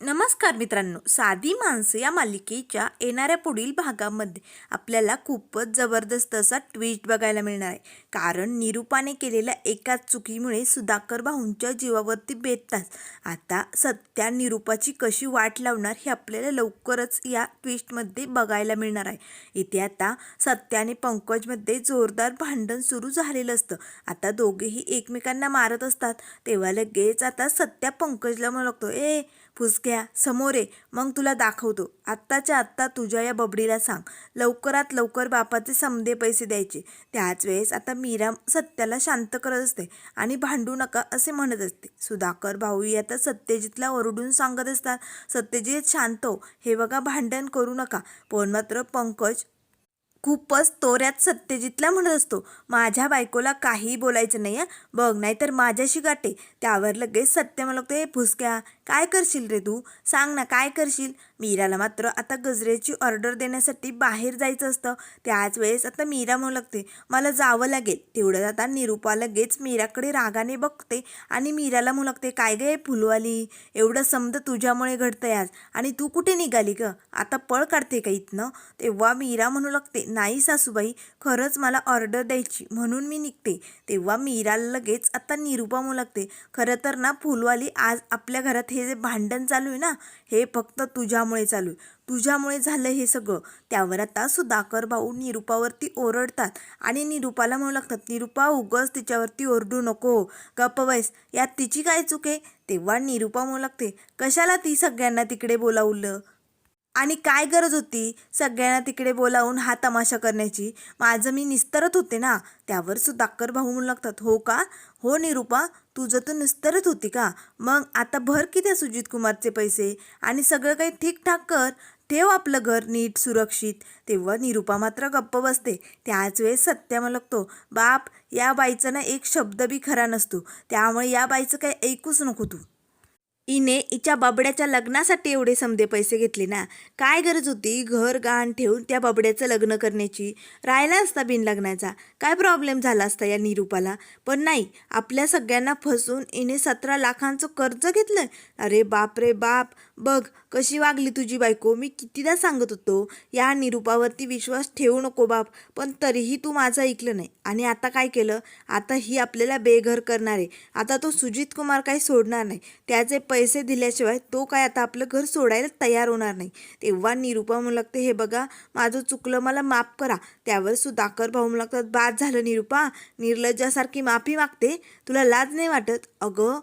नमस्कार मित्रांनो. साधी माणसं या मालिकेच्या येणाऱ्या पुढील भागामध्ये आपल्याला खूपच जबरदस्त असा ट्विस्ट बघायला मिळणार आहे. कारण निरूपाने केलेल्या एकाच चुकीमुळे सुधाकर भाऊंच्या जीवावरती बेततात. आता सत्या निरूपाची कशी वाट लावणार हे आपल्याला लवकरच या ट्विस्टमध्ये बघायला मिळणार आहे. इथे आता सत्या आणि पंकजमध्ये जोरदार भांडण सुरू झालेलं असतं. आता दोघेही एकमेकांना मारत असतात. तेव्हा लगेच आता सत्या पंकजला म्हणू लागतो ए फुसक्या समोर ये मग तुला दाखवतो. आत्ताच्या आत्ता तुझ्या या बबडीला सांग. लवकरात लवकर बापाचे समदे पैसे द्यायचे. त्याच वेळेस आता मीरा सत्याला शांत करत असते आणि भांडू नका असे म्हणत असते. सुधाकर भाऊही आता सत्यजितला ओरडून सांगत असतात. सत्यजित शांत हो. हे बघा भांडण करू नका. पण मात्र पंकज खूपच तोऱ्यात सत्यजितला म्हणत असतो. माझ्या बायकोला काहीही बोलायचं नाही हं. बघ नाहीतर माझ्याशी गाठे. त्यावर लगेच सत्य मला ते फुसक्या काय करशील रे तू? सांग ना काय करशील? मीराला मात्र आता गजऱ्याची ऑर्डर देण्यासाठी बाहेर जायचं असतं. त्याच वेळेस आता मीरा म्हणू लागते मला जावं लागेल. तेवढं आता निरूपा लगेच मीराकडे रागाने बघते आणि मीराला म्हणू लागते काय गे फुलवाली? एवढं समज तुझ्यामुळे घडतंय आज. आणि तू कुठे निघाली ग? आता पळ काढते का इथनं? तेव्हा मीरा म्हणू लागते नाही सासूबाई खरंच मला ऑर्डर द्यायची. म्हणून मी निघते. तेव्हा मीराला लगेच आता निरूपा म्हणू लागते खरं तर ना फुलवाली आज आपल्या घरात हे जे भांडण चालू आहे ना हे फक्त तुझ्यामुळे चालू आहे. तुझ्यामुळे झालं हे सगळं. त्यावर आता सुधाकर भाऊ निरूपावरती ओरडतात आणि निरूपाला म्हणू लागतात निरूपा उगस तिच्यावरती ओरडू नको. गप्प बैस. यात तिची काय चूक आहे? तेव्हा निरूपा म्हणू लागते कशाला ती सगळ्यांना तिकडे बोलावलं? आणि काय गरज होती सगळ्यांना तिकडे बोलावून हा तमाशा करण्याची? माझं मी निस्तरत होते ना? त्यावर सुधाकर भाऊ म्हणू लागतात हो का? हो निरूपा तुझं तर निस्तरत होती का? मग आता भर की त्या सुजित कुमारचे पैसे? आणि सगळं काही ठीकठाक कर. ठेव आपलं घर नीट सुरक्षित. तेव्हा निरूपा मात्र गप्प बसते. त्याच वेळेस सत्य लगतो बाप या बाईचा ना एक शब्द बी खरा नसतो. त्यामुळे या बाईचं काही ऐकूच नको तू. इने हिच्या बाबड्याच्या लग्नासाठी एवढे समदे पैसे घेतले ना? काय गरज होती घर गहाण ठेवून त्या बाबड्याचं लग्न करण्याची? राहिला असता बिन लग्नाचा. काय प्रॉब्लेम झाला असता या निरूपाला? पण नाही आपल्या सगळ्यांना फसून इने सतरा लाखांचं कर्ज घेतलं अरे बाप रे बाप! बघ कशी वागली तुझी बायको? मी कितीदा सांगत होतो या निरूपावरती विश्वास ठेवू नको बाप पण तरीही तू माझं ऐकलं नाही. आणि आता काय केलं? आता ही आपल्याला बेघर करणार. आहे आता तो सुजित कुमार काही सोडणार नाही. त्याचे पैसे दिल्याशिवाय तो काय आता आपलं घर सोडायला तयार होणार नाही. तेव्हा निरूपा म्हणू लागते हे बघा माझं चुकलं मला माफ करा. त्यावर सुधाकर भाऊ म्हणू लागतात बाद झालं निरूपा निर्लज्जासारखी माफी मागते तुला लाज नाही वाटत? अगं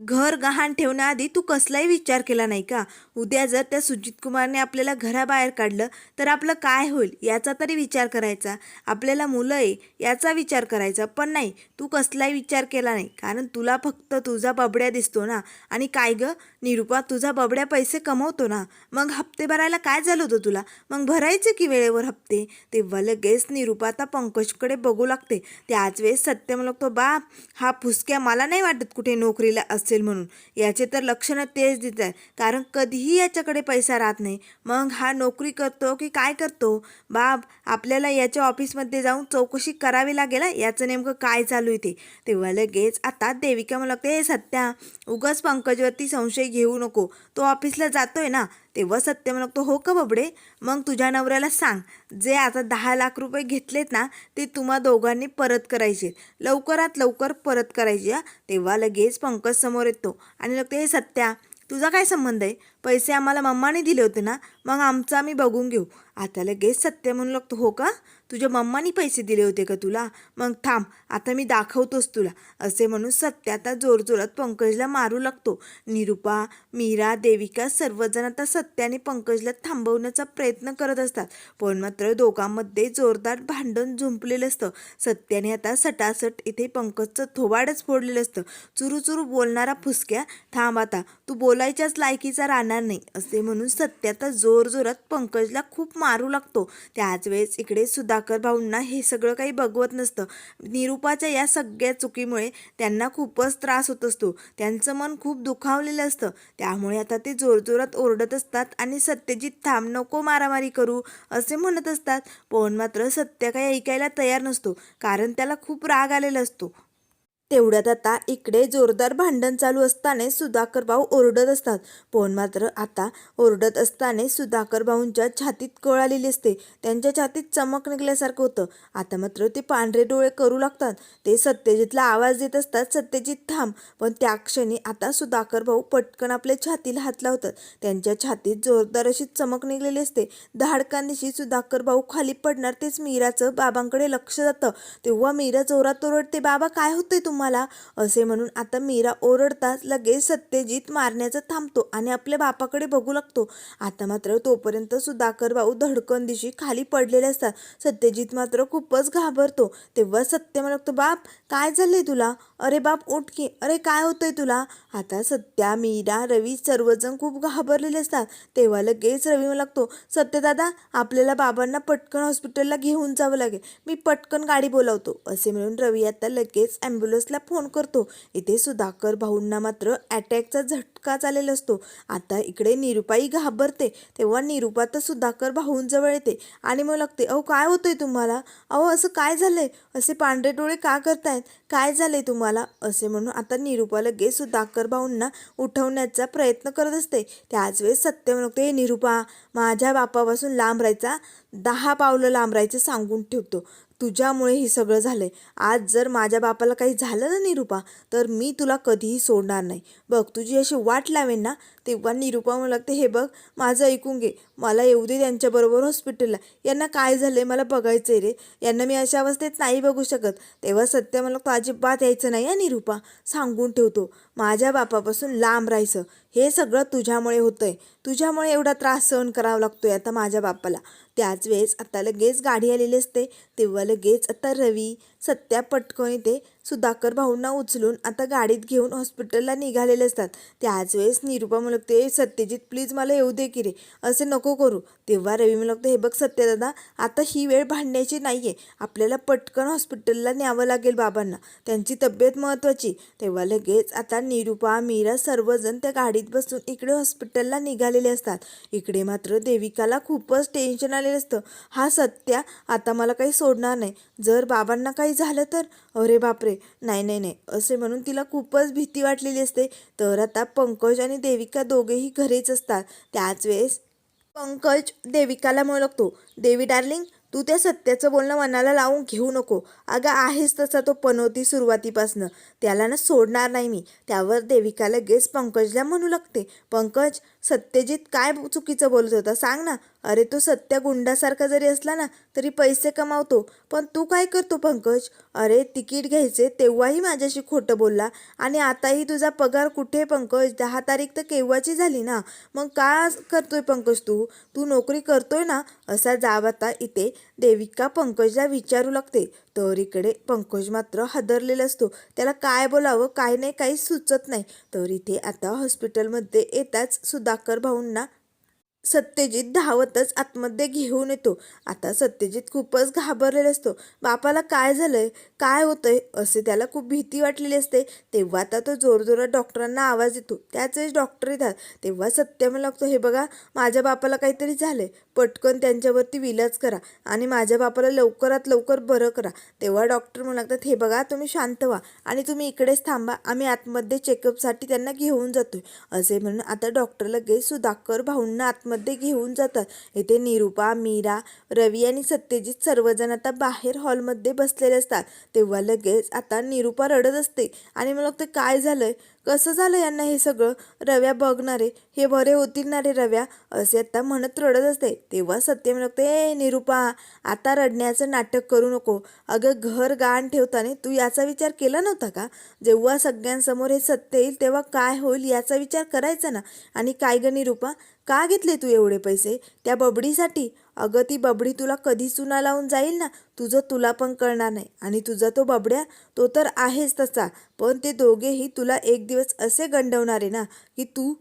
घर गहाण ठेवण्याआधी तू कसलाही विचार केला नाही का? उद्या जर त्या सुजित कुमारने आपल्याला घराबाहेर काढलं तर आपलं काय होईल? याचा तरी विचार करायचा. आपल्याला मुलं आहे याचा विचार करायचा. पण नाही तू कसलाही विचार केला नाही. कारण तुला फक्त तुझा बबड्या दिसतो ना. आणि काय गं? निरूपा तुझा बबड्या पैसे कमवतो ना मग हप्ते भरायला काय झालं होतं तुला? मग भरायचे की वेळेवर हप्ते? तेव्हा लगेच निरूपा आता पंकजकडे बघू लागते. त्याच वेळेस सत्य म्हणतो बाप हा फुसक्या मला नाही वाटत कुठे नोकरीला असेल म्हणून. याचे तर लक्षणं तेच देत आहे कारण कधीही याच्याकडे पैसा राहत नाही. मग हा नोकरी करतो की काय करतो? बाप आपल्याला याच्या ऑफिसमध्ये जाऊन चौकशी करावी लागेल याचं नेमकं काय चालू आहे ते? तेव्हा लगेच आता देविका मला लागते हे सत्या उगाच पंकजवरती संशय घेऊ नको. तो ऑफिसला जातोय ना तेव्हा सत्य म्हणतो हो का बबडे? मग तुझ्या नवऱ्याला सांग. जे आता दहा लाख रुपये घेतलेत ना ते तुम्हा दोघांनी परत करायचे. लवकरात लवकर परत करायचे तेव्हा लगेच पंकज समोर येतो आणि लागते हे सत्या तुझा काय संबंध आहे? पैसे आम्हाला मम्माने दिले होते ना मग आमचं आम्ही बघून घेऊ. आता लगेच सत्य म्हणू लागतो हो का? तुझ्या मम्मानी पैसे दिले होते का तुला? मग थांब आता मी दाखवतोच तुला. असे म्हणून सत्य आता जोरजोरात पंकजला मारू लागतो. निरुपा मीरा देविका सर्वजण आता सत्याने पंकजला थांबवण्याचा प्रयत्न करत असतात. पण मात्र दोघांमध्ये जोरदार भांडण झुंपलेलं असतं. सत्याने आता सटासट इथे पंकजचं थोबाडच फोडलेलं असतं. चुरू चुरू बोलणारा फुसक्या थांब आता तू बोलायच्याच लायकीचा राहणार नाही. असे म्हणून सत्य आता जोरजोरात पंकजला खूप मारू लागतो. त्याच वेळेस इकडे सुद्धा भाऊंना हे सगळं काही बघवत नसतं. निरूपाच्या या सगळ्या चुकीमुळे त्यांना खूपच त्रास होत असतो. त्यांचं मन खूप दुखावलेलं असतं. त्यामुळे आता ते जोरजोरात ओरडत असतात आणि सत्यजित थांब नको मारामारी करू असे म्हणत असतात. पण मात्र सत्य काही ऐकायला तयार नसतो कारण त्याला खूप राग आलेला असतो. तेवढ्यात आता इकडे जोरदार भांडण चालू असताना सुधाकर भाऊ ओरडत असतात. पण मात्र आता ओरडत असताना सुधाकर भाऊंच्या छातीत कळ आलेली असते. त्यांच्या छातीत चमक निघल्यासारखं होतं. आता मात्र ते पांढरे डोळे करू लागतात. ते सत्यजितला आवाज देत असतात सत्यजित थांब. पण त्या क्षणी आता सुधाकर भाऊ पटकन आपल्या छातीला हात लावतात. त्यांच्या छातीत जोरदार अशी चमक निघलेली असते. धाडकांदिशी सुधाकर भाऊ खाली पडणार तेच मीराचं बाबांकडे लक्ष जातं. तेव्हा मीरा जोरात ओरडते बाबा काय होतंय तुम्हाला असे म्हणून आता मीरा ओरडताच लगेच सत्यजित मारण्याचं थांबतो आणि आपल्या बापाकडे बघू लागतो. आता मात्र तोपर्यंत सुधाकर भाऊ धडकन दिशी खाली पडलेले असतात. सत्यजित मात्र खूपच घाबरतो. तेव्हा सत्य म्हणतो बाप काय झालंय तुला? अरे बाप उठ की. अरे काय होतंय तुला? आता सत्या मीरा रवी सर्वजण खूप घाबरलेले असतात. तेव्हा लगेच रवी मला लागतो सत्यदादा आपल्याला बाबांना पटकन हॉस्पिटलला घेऊन जावं लागेल. मी पटकन गाडी बोलावतो. असे म्हणून रवी आता लगेच ॲम्ब्युलन्स ॲम्ब्युलन्सला फोन करतो. इथे सुधाकर भाऊंना मात्र अटॅकचा झटका आलेला असतो. आता इकडे निरुपाई घाबरते. तेव्हा निरुपा तर सुधाकर भाऊंजवळ येते. आणि मग लागते अहो काय होतंय तुम्हाला? अहो असं काय झालंय? असे पांढरे डोळे का करतायत? काय झालंय तुम्हाला? असे म्हणून आता निरुपा लगेच सुधाकर भाऊंना उठवण्याचा प्रयत्न करत असते. त्याच वेळेस सत्य म्हणते "हे निरुपा माझ्या बापापासून लांब राहायचा. दहा पावलं लांबरायचं सांगून ठेवतो. तुझ्यामुळे हे सगळं झालंय. आज जर माझ्या बापाला काही झालं ना निरुपा तर मी तुला कधीही सोडणार नाही. बघ तुझी अशी वाट लावेन ना. तेव्हा निरुपा म्हणू लागते हे बघ माझं ऐकून घे. मला येऊ दे त्यांच्याबरोबर हॉस्पिटलला यांना काय झालं आहे मला बघायचं आहे रे. यांना मी अशा अवस्थेत नाही बघू शकत. तेव्हा सत्य मला अजिबात यायचं नाही या निरुपा. सांगून ठेवतो. माझ्या बापापासून लांब राहायचं. हे सगळं तुझ्यामुळे होतंय. तुझ्यामुळे एवढा त्रास सहन करावा लागतोय आता माझ्या बापाला. त्याच वेळेस आता लगेच गाडी आलेली असते. तेव्हा लगेच आता रवी सत्या पटकन येते. सुधाकर भाऊंना उचलून आता गाडीत घेऊन हॉस्पिटलला निघालेले असतात. त्याच वेळेस निरुपा म्हणते सत्यजित प्लीज मला येऊ दे की रे. असे नको करू. तेव्हा रवी म्हणतो हे बघ सत्यदादा आता ही वेळ भांडण्याची नाही आहे आपल्याला पटकन हॉस्पिटलला न्यावं लागेल बाबांना. त्यांची तब्येत महत्त्वाची तेव्हा लगेच आता निरुपा मीरा सर्वजण त्या गाडीत बसून इकडे हॉस्पिटलला निघालेले असतात. इकडे मात्र देविकाला खूपच टेन्शन आलेलं असतं. हा सत्या आता मला काही सोडणार नाही. जर बाबांना काही झालं तर? अरे बापरे. नाही नाही नाही. असे म्हणून तिला खूपच भीती वाटलेली असते. तर आता पंकज आणि देविका दोघेही घरीच असतात. त्याच वेळेस पंकज देविकाला म्हणू लागतो देवी डार्लिंग तू त्या सत्याचं बोलणं मनाला लावून घेऊ नको. अगं आहेस तसा तो पनवती सुरुवातीपासनं. त्याला ना सोडणार नाही मी. त्यावर देविका लगेच पंकजला म्हणू लागते. पंकज सत्यजित काय चुकीचं बोलत होता? सांग ना. अरे तो सत्या गुंडासारखा जरी असला ना तरी पैसे कमावतो. पण तू काय करतो पंकज? अरे तिकीट घ्यायचे तेव्हाही माझ्याशी खोटं बोलला. आणि आताही तुझा पगार कुठे पंकज? दहा तारीख तर केव्हाची झाली ना? मग का करतोय पंकज तू? तू नोकरी करतोय ना? असा जाब आता इथे. देविका पंकजला विचारू लागते. तर इकडे पंकज मात्र हादरलेला असतो. त्याला काय बोलावं काय नाही काही सुचत नाही. तर इथे आता हॉस्पिटलमध्ये येताच सुधाकर भाऊंना सत्यजित धावतच आतमध्ये घेऊन येतो. आता सत्यजित खूपच घाबरलेला असतो. बापाला काय झालंय? काय होतंय? असे त्याला खूप भीती वाटलेली असते. तेव्हा आता तो जोरजोरात डॉक्टरांना आवाज येतो त्याच वेळेस डॉक्टर येतात. तेव्हा सत्य लागतो हे बघा माझ्या बापाला काहीतरी झालंय. पटकन त्यांच्यावरती विलाज करा आणि माझ्या बापाला लवकरात लवकर बरं करा. तेव्हा डॉक्टर म्हणू लागतात हे बघा तुम्ही शांत व्हा आणि तुम्ही इकडेच थांबा. आम्ही आतमध्ये चेकअपसाठी त्यांना घेऊन जातोय. असे म्हणून आता डॉक्टर लगेच सुधाकर भाऊंना आतमध्ये घेऊन जातात. येथे निरुपा मीरा रवी आणि सत्यजित सर्वजण आता बाहेर हॉलमध्ये बसलेले असतात. तेव्हा लगेच आता निरुपा रडत असते. आणि मला वाटतं काय झालंय? कसं झालं यांना हे सगळं? रव्या बघणारे हे बरे होतील ना रे रव्या असे आता म्हणत रडत असते. तेव्हा सत्य म्हणते ए निरुपा आता रडण्याचं नाटक करू नको. अगं घर गाण ठेवताना तू याचा विचार केला नव्हता का? जेव्हा सगळ्यांसमोर हे सत्य येईल तेव्हा काय होईल याचा विचार करायचा ना? आणि काय ग निरुपा? का घेतले तू एवढे पैसे? त्या बबडीसाठी? अगं ती बबडी तुला कधी चुना लावून जाईल ना? तुझं तुला पण कळणार नाही. आणि तुझा तो बबड्या तो तर आहेच तसा. पण ते दोघेही तुला एक दिवस असे गंडवणारे ना की तू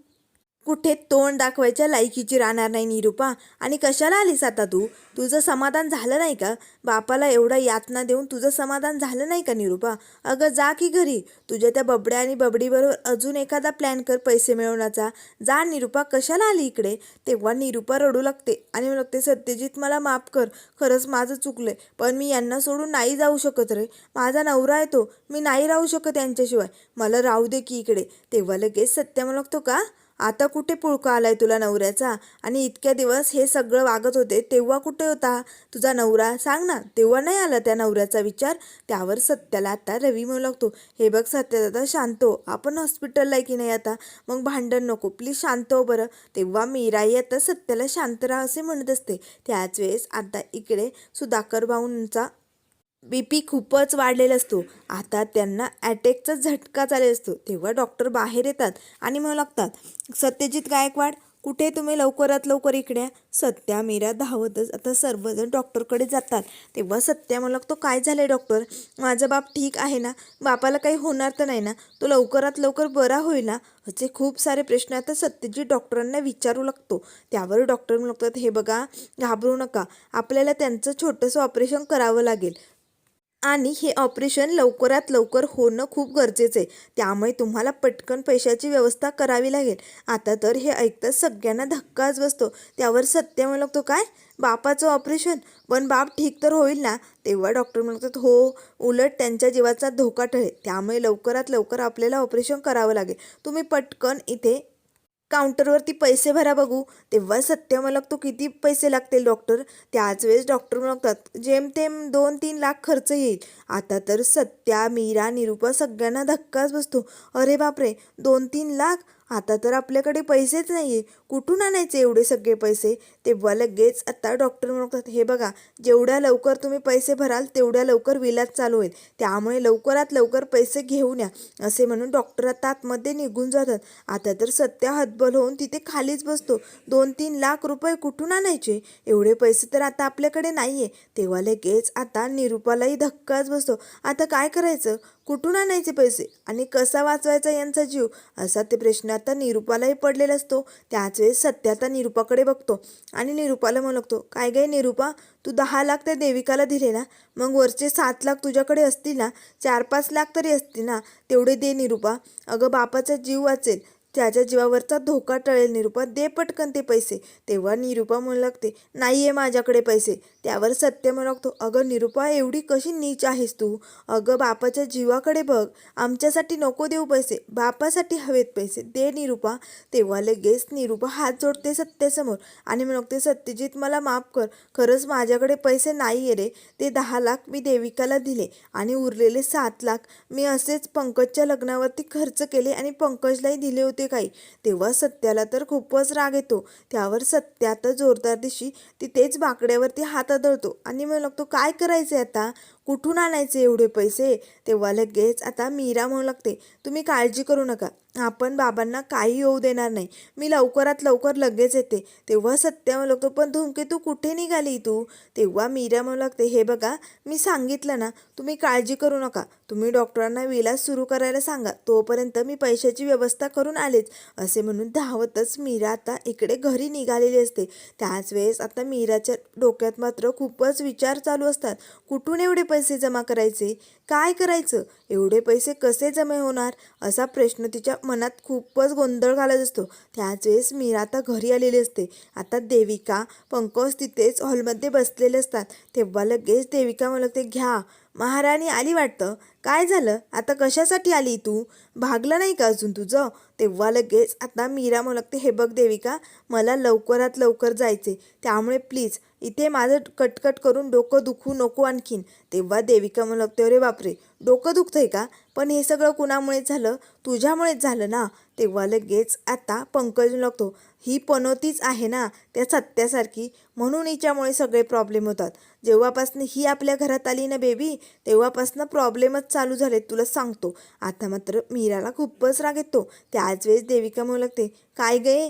कुठे तोंड दाखवायच्या लायकीची राहणार नाही निरूपा. आणि कशाला आलीस आता तू? तुझं समाधान झालं नाही का? बापाला एवढा यातना देऊन तुझं समाधान झालं नाही का निरूपा? अगं जा की घरी. तुझ्या त्या बबड्या आणि बबडीबरोबर अजून एखादा प्लॅन कर पैसे मिळवण्याचा. जा निरूपा कशाला आली इकडे? तेव्हा निरूपा रडू लागते आणि म्हणू लागते सत्यजित मला माफ कर. खरंच माझं चुकलंय. पण मी यांना सोडून नाही जाऊ शकत रे. माझा नवरा आहे तो. मी नाही राहू शकत यांच्याशिवाय. मला राहू दे की इकडे. तेव्हा लगेच सत्य म्हणू लागतो का? आता कुठे पुळका आलाय तुला नवऱ्याचा? आणि इतक्या दिवस हे सगळं वागत होते तेव्हा कुठे होता? तुझा नवरा? सांग ना तेव्हा नाही आला त्या नवऱ्याचा विचार? त्यावर सत्याला आता रवी म्हणू लागतो हे बघ सत्या दादा शांत हो आपण हॉस्पिटलला आहे की नाही आता? मग भांडण नको प्लीज शांत हो बरं. तेव्हा मीराई आता सत्याला शांत राहा असे म्हणत असते. त्याच वेळेस आता इकडे सुधाकर भाऊंचा बी पी खूपच वाढलेला असतो. आता त्यांना अटॅकचा झटका चालेला असतो. तेव्हा डॉक्टर बाहेर येतात आणि म्हणू लागतात सत्यजित गायकवाड कुठे तुम्ही लवकरात लवकर इकडे सत्या मीरा धावतच आता सर्वजण डॉक्टरकडे जातात. तेव्हा सत्या म्हणू लागतो काय झालंय डॉक्टर माझा बाप ठीक आहे ना? बापाला काही होणार तर नाही ना? तो लवकरात लवकर बरा होईल ना? असे खूप सारे प्रश्न आता सत्यजित डॉक्टरांना विचारू लागतो. त्यावर डॉक्टर म्हणू लागतात हे बघा घाबरू नका. आपल्याला त्यांचं छोटंसं ऑपरेशन करावं लागेल. आणि हे ऑपरेशन लवकरात लवकर होणं खूप गरजेचं आहे. त्यामुळे तुम्हाला पटकन पैशाची व्यवस्था करावी लागेल. आता तर हे ऐकताच सगळ्यांना धक्काच बसतो. त्यावर सत्य म्हणू लागतो काय? बापाचं ऑपरेशन? पण बाप ठीक तर होईल ना? तेव्हा डॉक्टर म्हणतात हो उलट त्यांच्या जीवाचा धोका टळेल. त्यामुळे लवकरात लवकर आपल्याला ऑपरेशन करावं लागेल. तुम्ही पटकन इथे काउंटरवरती पैसे भरा बघू. तेव्हा सत्य मला तो किती पैसे लागतील डॉक्टर? त्याच वेळेस डॉक्टर म्हणतात जेमतेम दोन तीन लाख खर्च येईल. आता तर सत्या मीरा निरूपा सगळ्यांना धक्काच बसतो. अरे बापरे दोन तीन लाख? आता तर आपल्याकडे पैसेच नाही आहे कुठून आणायचे एवढे सगळे पैसे? तेव्हा लगेच आता डॉक्टर म्हणतात हे बघा जेवढ्या लवकर तुम्ही पैसे भराल तेवढ्या लवकर विलाज चालू होईल. त्यामुळे लवकरात लवकर पैसे घेऊन या. असे म्हणून डॉक्टर आता आतमध्ये निघून जातात. आता तर सत्या हतबल होऊन तिथे खालीच बसतो. दोन तीन लाख रुपये कुठून आणायचे? एवढे पैसे तर आता आपल्याकडे नाही आहे तेव्हा लगेच आता निरूपालाही धक्काच बसतो. आता काय करायचं? कुठून आणायचे पैसे आणि कसा वाचवायचा यांचा जीव असा ते प्रश्न आता निरूपालाही पडलेला असतो. त्याच वेळेस सत्य आता निरूपाकडे बघतो आणि निरूपाला म्हणतो लागतो काय गे निरूपा तू दहा लाख त्या देविकाला दिले ना? मग वरचे सात लाख तुझ्याकडे असतील ना? चार पाच लाख तरी असतील ना? तेवढे दे निरूपा. अगं बापाचा जीव वाचेल त्याच्या जीवावरचा धोका टळेल निरूपा दे पटकन ते पैसे. तेव्हा निरूपा म्हणू लागते नाही आहे माझ्याकडे पैसे. त्यावर सत्य म्हणू लागतो अगं निरूपा एवढी कशी नीच आहेस तू? अगं बापाच्या जीवाकडे बघ आमच्यासाठी नको देऊ पैसे बापासाठी हवेत पैसे दे निरूपा. तेव्हा लगेच निरूपा हात जोडते सत्यासमोर आणि म्हणू लागते सत्यजित मला माफ कर खरंच माझ्याकडे पैसे नाही आहे रे. ते दहा लाख मी देविकाला दिले आणि उरलेले सात लाख मी असेच पंकजच्या लग्नावरती खर्च केले आणि पंकजलाही दिले होते काही. तेव्हा सत्याला तर खूपच राग येतो. त्यावर सत्या तर जोरदार दिशी तिथेच बाकड्यावरती हात आदळतो. आणि म्हणू लागतो काय करायचं आता? कुठून आणायचे एवढे पैसे? तेव्हा लगेच आता मीरा म्हणू लागते तुम्ही काळजी करू नका. आपण बाबांना काही येऊ देणार नाही. मी लवकरात लवकर लगेच येते. तेव्हा सत्या म्हणू लागतो पण धुमके तू कुठे निघाली तू? तेव्हा मीरा म्हणू लागते हे बघा मी सांगितलं ना तुम्ही काळजी करू नका. तुम्ही डॉक्टरांना विलास सुरू करायला सांगा. तोपर्यंत मी पैशाची व्यवस्था करून आलेच. असे म्हणून धावतच मीरा आता इकडे घरी निघालेली असते. त्याच वेळेस आता मीराच्या डोक्यात मात्र खूपच विचार चालू असतात. कुठून एवढे पैसे जमा करायचे? काय करायचं? एवढे पैसे कसे जमा होणार? असा प्रश्न तिच्या मनात खूपच गोंधळ घालत असतो. त्याच वेळेस मीरा आता घरी आलेली असते. आता देविका पंकज तिथेच हॉलमध्ये बसलेले असतात. तेव्हा लगेच देविका म्हणते घ्या महाराणी आली वाटतं. काय झालं? आता कशासाठी आली तू? भागलं नाही का अजून तुझं? तेव्हा लगेच आता मीरा मुलगते हे बघ देविका मला लवकरात लवकर जायचे त्यामुळे प्लीज इथे माझं कटकट करून डोकं दुखू नको आणखीन. तेव्हा देविका मुलगते अरे बापरे डोकं दुखतंय का? पण हे सगळं कुणामुळेच झालं? तुझ्यामुळेच झालं ना? तेव्हा लगेच आता पंकज लागतो ही पनोतीच आहे ना त्या सत्यासारखी. म्हणून हिच्यामुळे सगळे प्रॉब्लेम होतात. जेव्हापासनं ही आपल्या घरात आली ना बेबी तेव्हापासनं प्रॉब्लेमच चालू झाले तुला सांगतो. आता मात्र मीराला खूपच राग येतो. त्याच वेळेस देविका म्हणू लागते काय गे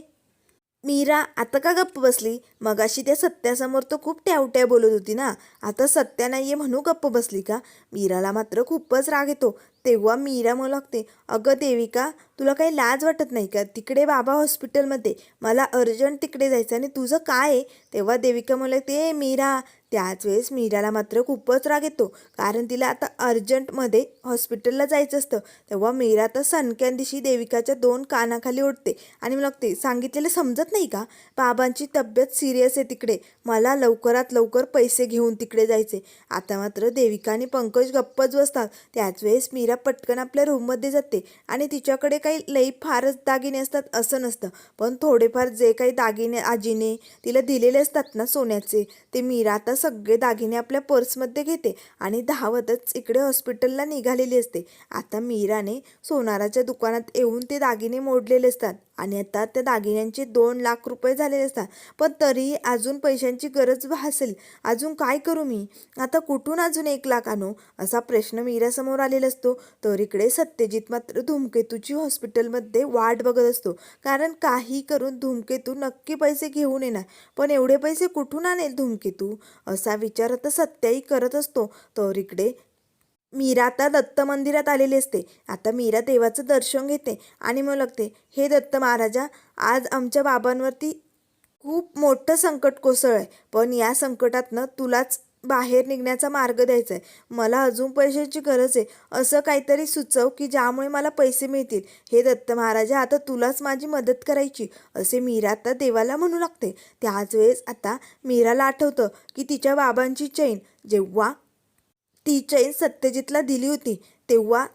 मीरा आता का गप्प बसली? मगाशी त्या सत्यासमोर तो खूप ट्यावट्या बोलत होती ना. आता सत्या नाही आहे म्हणू गप्प बसली का? मीराला मात्र खूपच राग येतो. तेव्हा मीरा म्हणू लागते अगं देविका तुला काही लाज वाटत नाही का? तिकडे बाबा हॉस्पिटलमध्ये मला अर्जंट तिकडे जायचं आणि तुझं काय आहे? तेव्हा देविका म्हणू लागते "ए, मीरा त्याच वेळेस मीराला मात्र खूपच राग येतो कारण तिला आता अर्जंटमध्ये हॉस्पिटलला जायचं असतं. तेव्हा मीरा तर सणक्यान दिवशी देविकाच्या दोन कानाखाली ओढते आणि मला लागते सांगितलेलं समजत नाही का? बाबांची तब्येत सिरियस आहे तिकडे मला लवकरात लवकर पैसे घेऊन तिकडे जायचे आता मात्र देविका आणि पंकज गप्पच बसतात त्याच वेळेस मीरा पटकन आपल्या रूममध्ये जाते आणि तिच्याकडे काही लई फारच दागिने असतात असं नसतं. पण थोडेफार जे काही दागिने आजीने तिला दिलेले असतात ना सोन्याचे ते मीरा आता सगळे दागिने आपल्या पर्समध्ये घेते आणि धावतच इकडे हॉस्पिटलला निघालेली असते. आता मीराने सोनाराच्या दुकानात येऊन ते दागिने मोडलेले असतात. आणि आता त्या दागिन्यांचे दोन लाख रुपये झालेले असतात. पण तरीही अजून पैशांची गरज भासेल. अजून काय करू मी? आता कुठून अजून एक लाख आणू? असा प्रश्न मीरासमोर आलेला असतो. तर इकडे सत्यजित मात्र धूमकेतूची हॉस्पिटलमध्ये वाट बघत असतो. कारण काही करून धूमकेतू नक्की पैसे घेऊन येणार. पण एवढे पैसे कुठून आणेल धूमकेतू? असा विचार आता सत्याही करत असतो. तर इकडे मीरा आता दत्त मंदिरात आलेली असते. आता मीरा देवाचं दर्शन घेते आणि मग लागते. हे दत्त महाराजा आज आमच्या बाबांवरती खूप मोठं संकट कोसळ आहे पण या संकटातनं तुलाच बाहेर निघण्याचा मार्ग द्यायचा आहे मला अजून पैशाची गरज आहे असं काहीतरी सुचव की ज्यामुळे मला पैसे मिळतील. हे दत्त महाराजा आता तुलाच माझी मदत करायची. असे मीरा आता देवाला म्हणू लागते. त्याच वेळेस आता मीराला आठवतं की तिच्या बाबांची चैन. जेव्हा ती चैन सत्यजितला दिली होती. तेव्हा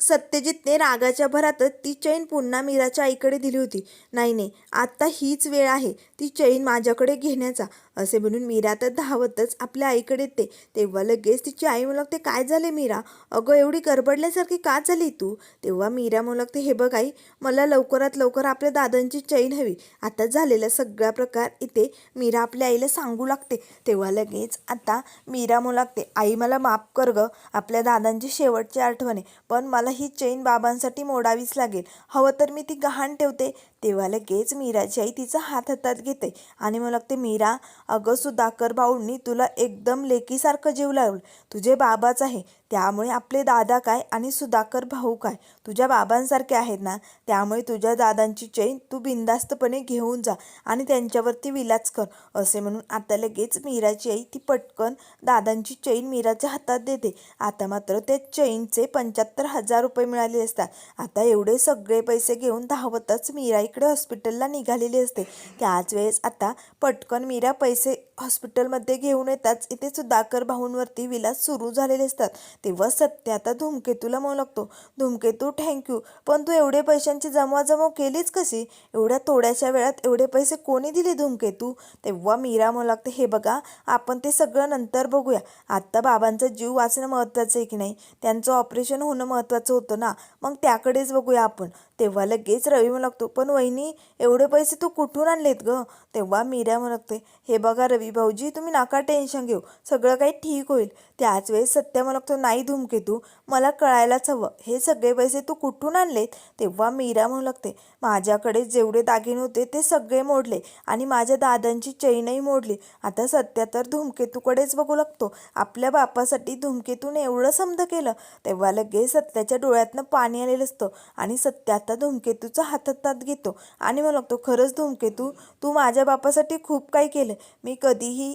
सत्यजितने रागाच्या भरातच ती चैन पुन्हा मीराच्या आईकडे दिली होती. नाही नाही आत्ता हीच वेळ आहे. ती चैन माझ्याकडे घेण्याचा. असे म्हणून मीरा तर धावतच आपल्या आईकडे येते. तेव्हा लगेच तिची आई म्हणू लागते काय झाले मीरा? अगं एवढी गडबडल्यासारखी का झाली तू? तेव्हा मीरा म्हणू लागते हे बघ आई मला लवकरात लवकर आपल्या दादांची चैन हवी. आता झालेला सगळा प्रकार इथे मीरा आपल्या आईला सांगू लागते. तेव्हा लगेच आता मीरा म्हणू लागते आई मला माफ कर ग. आपल्या दादांची शेवटची आठवण आहे. पण मला ही चैन बाबांसाठी मोडावीच लागेल. हवं तर मी ती गहाण ठेवते. तेव्हा लगेच मीराची आई तिचा हात हातात घेते आणि मला लागते मीरा अगं सुधाकर भाऊंनी तुला एकदम लेकीसारखं जीव लावलं. तुझे बाबाच आहे. त्यामुळे आपले दादा काय आणि सुधाकर भाऊ काय? तुझ्या बाबांसारखे आहेत ना? त्यामुळे तुझ्या दादांची चैन तू बिंदास्तपणे घेऊन जा आणि त्यांच्यावरती विलाच कर असे म्हणून आता लगेच मीराची आई ती पटकन दादांची चैन मीराच्या हातात देते. आता मात्र त्या चैनचे पंच्याहत्तर हजार रुपये मिळाले असतात. आता एवढे सगळे पैसे घेऊन धावतच मीरा इकडे हॉस्पिटलला निघालेली असते. त्याच वेळेस आता पटकन मीरा पैसे हॉस्पिटलमध्ये घेऊन येताच इथे सुधाकर भाऊंवरती विलास सुरू झालेले असतात. तेव्हा सत्य आता धूमकेतूला म्हणू लागतो. धूमकेतू थँक्यू पण तू एवढे पैशांची जमवाजमव केलीच कशी? एवढ्या थोड्याशा वेळात एवढे पैसे कोणी दिले धूमकेतू तेव्हा मीरा म्हणू लागते. हे बघा आपण ते सगळं नंतर बघूया. आत्ता बाबांचा जीव वाचणं महत्त्वाचं आहे की नाही? त्यांचं ऑपरेशन होणं महत्त्वाचं होतं ना? मग त्याकडेच बघूया आपण. तेव्हा लगेच रवी म्हणतो लागतो पण वहिनी एवढे पैसे तू कुठून आणलेत ग? तेव्हा मीरा म्हणते लागते हे बघा रवी भाऊजी तुम्ही नका टेन्शन घेऊ सगळं काही ठीक होईल. त्याच वेळेस सत्य म्हणतो नाही धुमकेतू मला कळायलाच हवं हे सगळे पैसे तू कुठून आणलेत? तेव्हा मीरा म्हणू लागते माझ्याकडे जेवढे दागिने होते ते सगळे मोडले आणि माझ्या दादांची चैनही मोडली. आता सत्या तर धूमकेतूकडेच बघू लागतो आपल्या बापासाठी धूमकेतूने एवढं समज केलं. तेव्हा लगेच सत्याच्या डोळ्यातनं पाणी आलेलं असतं आणि सत्या आता धूमकेतूचा हातात घेतो. आणि मला लागतो खरंच धूमकेतू तू माझ्या बापासाठी खूप काही केलं. मी कधीही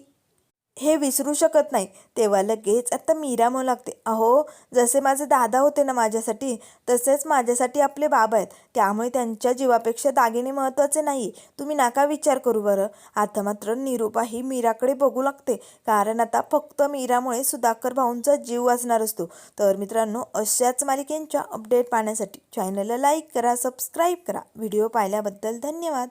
हे विसरू शकत नाही. तेव्हा लगेच आता मीरा म्हणू लागते अहो जसे माझे दादा होते ना माझ्यासाठी तसेच माझ्यासाठी आपले बाबा आहेत. त्यामुळे त्यांच्या जीवापेक्षा दागिने महत्त्वाचे नाही. तुम्ही नाका विचार करू बरं. आता मात्र निरूपा ही मीराकडे बघू लागते. कारण आता फक्त मीरामुळे सुधाकर भाऊंचा जीव वाचणार असतो. तर मित्रांनो अशाच मालिकेंच्या अपडेट पाहण्यासाठी चॅनलला लाईक करा सबस्क्राईब करा. व्हिडिओ पाहिल्याबद्दल धन्यवाद.